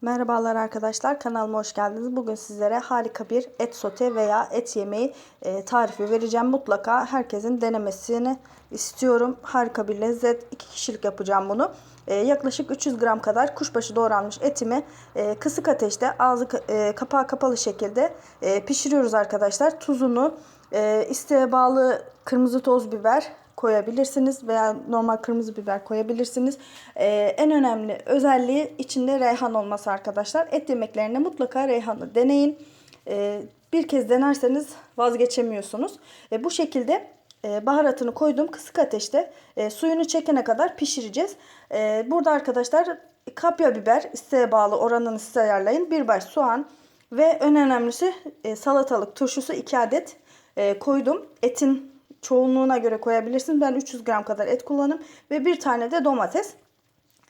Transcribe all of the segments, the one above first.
Merhabalar arkadaşlar kanalıma hoş geldiniz. Bugün sizlere harika bir et sote veya et yemeği e, tarifi vereceğim. Mutlaka herkesin denemesini istiyorum. Harika bir lezzet. 2 kişilik yapacağım bunu. E, yaklaşık 300 gram kadar kuşbaşı doğranmış etimi e, kısık ateşte ağzı kapağı kapalı şekilde pişiriyoruz arkadaşlar. Tuzunu isteğe bağlı kırmızı toz biber koyabilirsiniz veya normal kırmızı biber koyabilirsiniz. Ee, en önemli özelliği içinde reyhan olması arkadaşlar. Et yemeklerine mutlaka reyhanı deneyin. Ee, bir kez denerseniz vazgeçemiyorsunuz. Ee, bu şekilde e, baharatını koydum kısık ateşte e, suyunu çekene kadar pişireceğiz. Ee, burada arkadaşlar kapya biber isteğe bağlı oranını siz ayarlayın. Bir baş soğan ve en önemlisi e, salatalık turşusu 2 adet e, koydum. Etin çoğunluğuna göre koyabilirsiniz. Ben 300 gram kadar et kullanım ve bir tane de domates.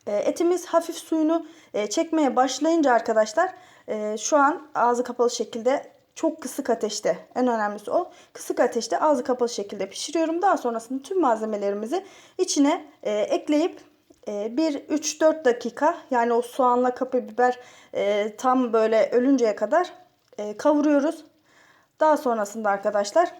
E, etimiz hafif suyunu e, çekmeye başlayınca arkadaşlar e, şu an ağzı kapalı şekilde çok kısık ateşte en önemlisi o. Kısık ateşte ağzı kapalı şekilde pişiriyorum. Daha sonrasında tüm malzemelerimizi içine ekleyip bir 3-4 dakika yani o soğanla kapya biber tam böyle ölünceye kadar kavuruyoruz. Daha sonrasında arkadaşlar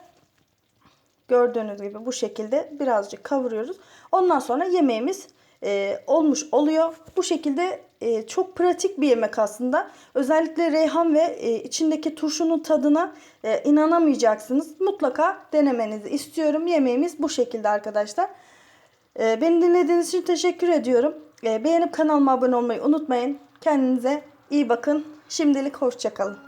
Gördüğünüz gibi bu şekilde birazcık kavuruyoruz. Ondan sonra yemeğimiz e, olmuş oluyor. Bu şekilde e, çok pratik bir yemek aslında. Özellikle reyhan ve e, içindeki turşunun tadına e, inanamayacaksınız. Mutlaka denemenizi istiyorum. Yemeğimiz bu şekilde arkadaşlar. E, beni dinlediğiniz için teşekkür ediyorum. E, beğenip kanalıma abone olmayı unutmayın. Kendinize iyi bakın. Şimdilik hoşçakalın.